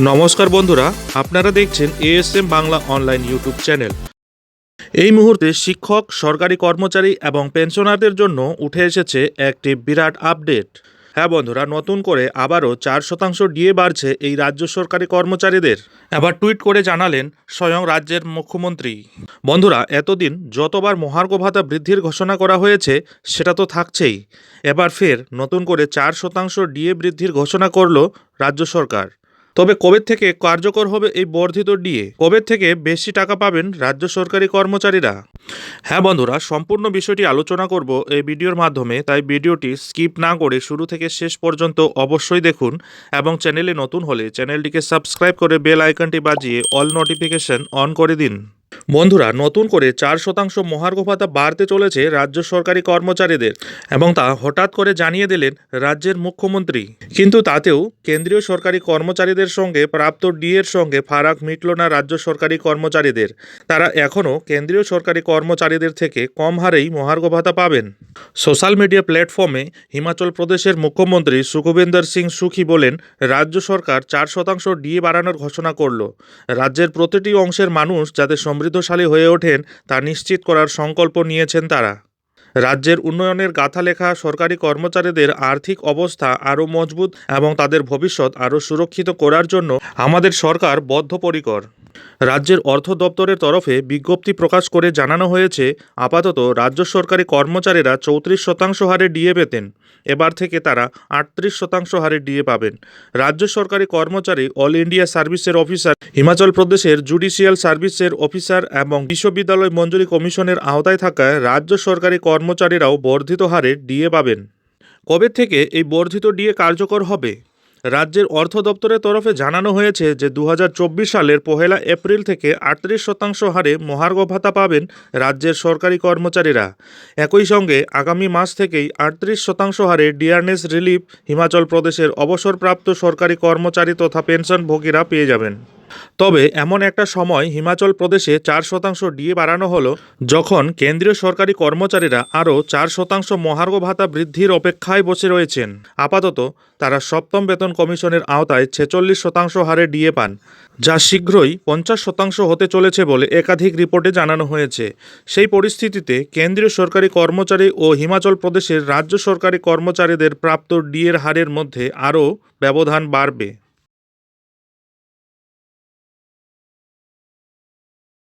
নমস্কার বন্ধুরা, আপনারা দেখছেন ASM Bangla online YouTube channel এই মুহূর্তে শিক্ষক, সরকারি কর্মচারী এবং পেনশনারদের জন্য উঠে এসেছে একটি বিরাট আপডেট হ্যাঁ বন্ধুরা, নতুন করে আবারও চার শতাংশ ডিএ বাড়ছে এই রাজ্য সরকারি কর্মচারীদের। এবার টুইট করে জানালেন স্বয়ং রাজ্যের মুখ্যমন্ত্রী। বন্ধুরা, এতদিন যতবার মহার্ঘ ভাতা বৃদ্ধির ঘোষণা করা হয়েছে, সেটা তো থাকছেই। এবার ফের নতুন করে চার শতাংশ ডিএ বৃদ্ধির ঘোষণা করল রাজ্য সরকার। তবে কবে থেকে কার্যকর হবে এই বর্ধিত ডিএ? কবে থেকে বেশি টাকা পাবেন রাজ্য সরকারি কর্মচারীরা? হ্যাঁ বন্ধুরা, সম্পূর্ণ বিষয়টি আলোচনা করব এই ভিডিওর মাধ্যমে, তাই ভিডিওটি স্কিপ না করে শুরু থেকে শেষ পর্যন্ত অবশ্যই দেখুন এবং চ্যানেলে নতুন হলে চ্যানেলটিকে সাবস্ক্রাইব করে বেল আইকনটি বাজিয়ে অল নোটিফিকেশন অন করে দিন। বন্ধুরা, নতুন করে চার শতাংশ মহার্ঘ ভাতা বাড়তে চলেছে রাজ্য সরকারি কর্মচারীদের এবং তা হঠাৎ করে জানিয়ে দিলেন রাজ্যের মুখ্যমন্ত্রী। কিন্তু তাতেও কেন্দ্রীয় সরকারি কর্মচারীদের সঙ্গে প্রাপ্ত ডিএর সঙ্গে ফারাক মিটল না রাজ্য সরকারি কর্মচারীদের। তারা এখনও কেন্দ্রীয় সরকারি কর্মচারীদের থেকে কম হারেই মহার্ঘ ভাতা পাবেন। সোশ্যাল মিডিয়া প্ল্যাটফর্মে হিমাচল প্রদেশের মুখ্যমন্ত্রী সুখবিন্দর সিং সুখী বলেন, রাজ্য সরকার চার শতাংশ ডিএ বাড়ানোর ঘোষণা করল। রাজ্যের প্রতিটি অংশের মানুষ যাতে সমৃদ্ধশালী হয়ে ওঠেন তা নিশ্চিত করার সংকল্প নিয়েছেন তারা। রাজ্যের উন্নয়নের গাথা লেখা সরকারি কর্মচারীদের আর্থিক অবস্থা আরও মজবুত এবং তাদের ভবিষ্যৎ আরও সুরক্ষিত করার জন্য আমাদের সরকার বদ্ধপরিকর। রাজ্যের অর্থ দপ্তরের তরফে বিজ্ঞপ্তি প্রকাশ করে জানানো হয়েছে, আপাতত রাজ্য সরকারি কর্মচারীরা চৌত্রিশ শতাংশ হারে ডিএ পেতেন। এবার থেকে তারা আটত্রিশ শতাংশ হারে ডিএ পাবেন। রাজ্য সরকারি কর্মচারী, অল ইন্ডিয়া সার্ভিসের অফিসার, হিমাচল প্রদেশের জুডিশিয়াল সার্ভিসের অফিসার এবং বিশ্ববিদ্যালয় মঞ্জুরি কমিশনের আওতায় থাকা রাজ্য সরকারি কর্মচারীরাও বর্ধিত হারে ডিএ পাবেন। কবে থেকে এই বর্ধিত ডিএ কার্যকর হবে? রাজ্যের অর্থ দপ্তরের তরফে জানানো হয়েছে যে দু হাজার চব্বিশ সালের পহেলা এপ্রিল থেকে আটত্রিশ শতাংশ হারে মহার্ঘ ভাতা পাবেন রাজ্যের সরকারি কর্মচারীরা। একই সঙ্গে আগামী মাস থেকেই আটত্রিশ শতাংশ হারে ডিয়ারনেস রিলিফ হিমাচল প্রদেশের অবসরপ্রাপ্ত সরকারি কর্মচারী তথা পেনশনভোগীরা পেয়ে যাবেন। তবে এমন একটা সময় হিমাচল প্রদেশে চার শতাংশ ডিএ বাড়ানো হলো, যখন কেন্দ্রীয় সরকারি কর্মচারীরা আরও চার শতাংশ মহার্ঘ ভাতা বৃদ্ধির অপেক্ষায় বসে রয়েছেন। আপাতত, তারা সপ্তম বেতন কমিশনের আওতায় ছেচল্লিশ শতাংশ হারে ডিএ পান, যা শীঘ্রই পঞ্চাশ শতাংশ হতে চলেছে বলে একাধিক রিপোর্টে জানানো হয়েছে। সেই পরিস্থিতিতে কেন্দ্রীয় সরকারি কর্মচারী ও হিমাচল প্রদেশের রাজ্য সরকারি কর্মচারীদের প্রাপ্ত ডিএর হারের মধ্যে আরও ব্যবধান বাড়বে।